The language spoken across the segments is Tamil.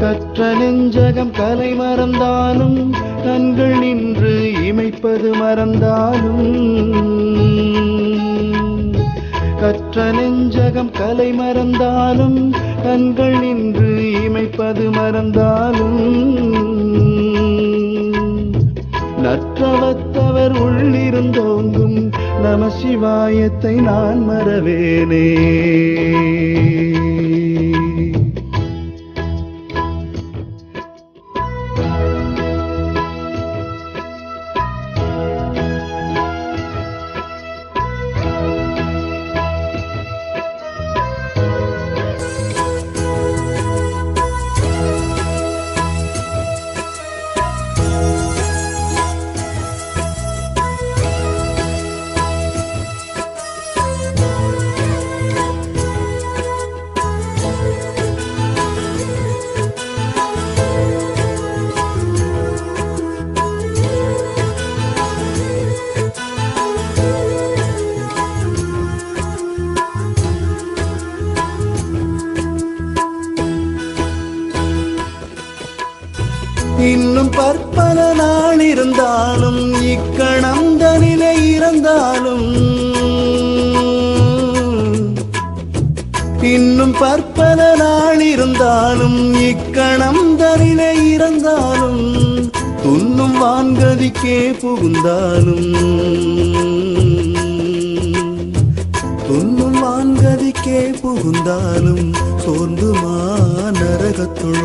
கற்ற நெஞ்சகம் கலை மறந்தாலும் கண்கள் நின்று இமைப்பது மறந்தாலும். கற்ற நெஞ்சகம் கலை மறந்தாலும் கண்கள் நின்று இமைப்பது மறந்தாலும். நற்றவத்தவர் உள்ளிருந்தோங்கும் நம சிவாயத்தை நான் மறவேனே. இன்னும் பற்பல நாள் இருந்தாலும் இக்கணம் தனிலே இறந்தாலும். இன்னும் பற்பல நாள் இருந்தாலும் இக்கணம் தனிலே இறந்தாலும் துன்னும் வான்கதிக்கே புகுந்தாலும். துன்னும் வான்கதிக்கே புகுந்தாலும் சோர்ந்துமா நரகத்துள்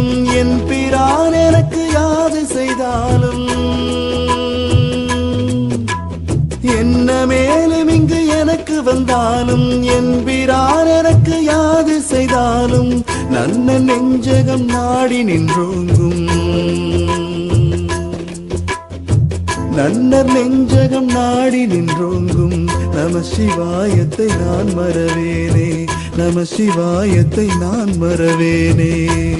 செய்தாலும் என் பிரான் எனக்கு யாது செய்தாலும் என்ன மேலும் இங்கு எனக்கு வந்தாலும் என் பிரான் எனக்கு யாது செய்தாலும் நன்ன நெஞ்சகம் நாடி நின்றோங்கும். நன்னர் நெஞ்சகம் நாடி நின்றோங்கும். நம சிவாயத்தை நான் மறவேனே. நம சிவாயத்தை நான் மறவேனே.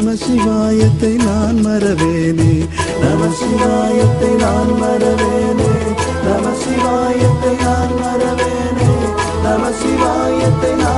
நம சிவாயத்தை நான் மறவேனே. நம சிவாயத்தை நான் மறவேனே. நம சிவாயத்தை நான் மறவேனே. நம சிவாயத்தை நான்